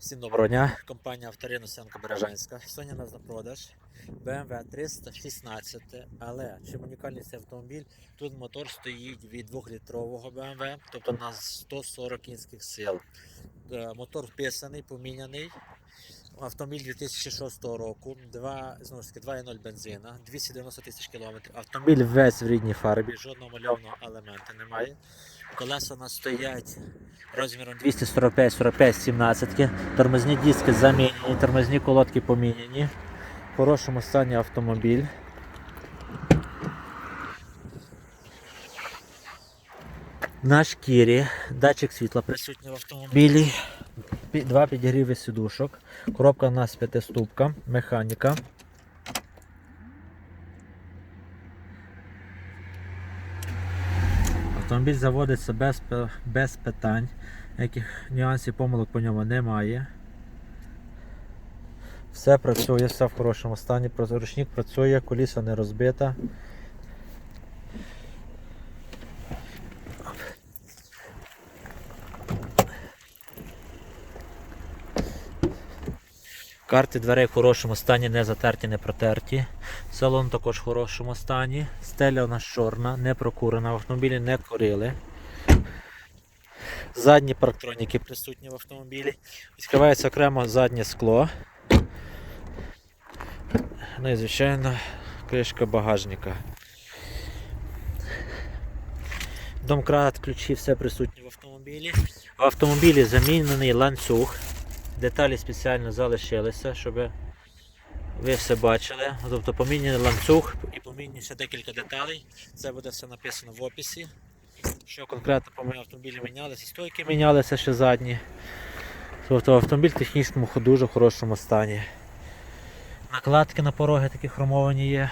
Всім доброго дня. Компанія Авторина Сенка Бережанська. Сьогодні нас на продаж BMW 316. Але чим унікальний цей автомобіль? Тут мотор стоїть від 2-літрового BMW, тобто на 140 кінських сил. Е, Мотор вписаний, поміняний. Автомобіль 2006 року, 2, знову ж таки, 2,0 бензина, 290 тисяч кілометрів. Автомобіль весь в рідній фарбі, жодного мальовного елемента немає. Колеса у нас стоять розміром 245-45 17 Тормозні диски замінені, тормозні колодки поміняні. В хорошому стані автомобіль. На шкірі, датчик світла присутній в автомобілі. Два підігріви сидушок. Коробка у нас п'ятиступка, механіка. Автомобіль заводиться без, без питань, яких нюансів помилок по ньому немає. Все працює, все в хорошому стані, ручник працює, коліса не розбита. Карти дверей в хорошому стані, не затерті, не протерті. Салон також в хорошому стані. Стеля у нас чорна, не прокурена, в автомобілі не курили. Задні парктроніки присутні в автомобілі. Відкривається окремо заднє скло. Ну і звичайно кришка багажника. Домкрат, ключі, все присутнє в автомобілі. В автомобілі замінений ланцюг. Деталі спеціально залишилися, щоб ви все бачили. Тобто поміняний ланцюг і поміняні ще декілька деталей. Це буде все написано в описі. Що конкретно по моєму автомобілі мінялися, стойки мінялися ще задні. Тобто автомобіль в технічному дуже хорошому стані. Накладки на пороги такі хромовані є.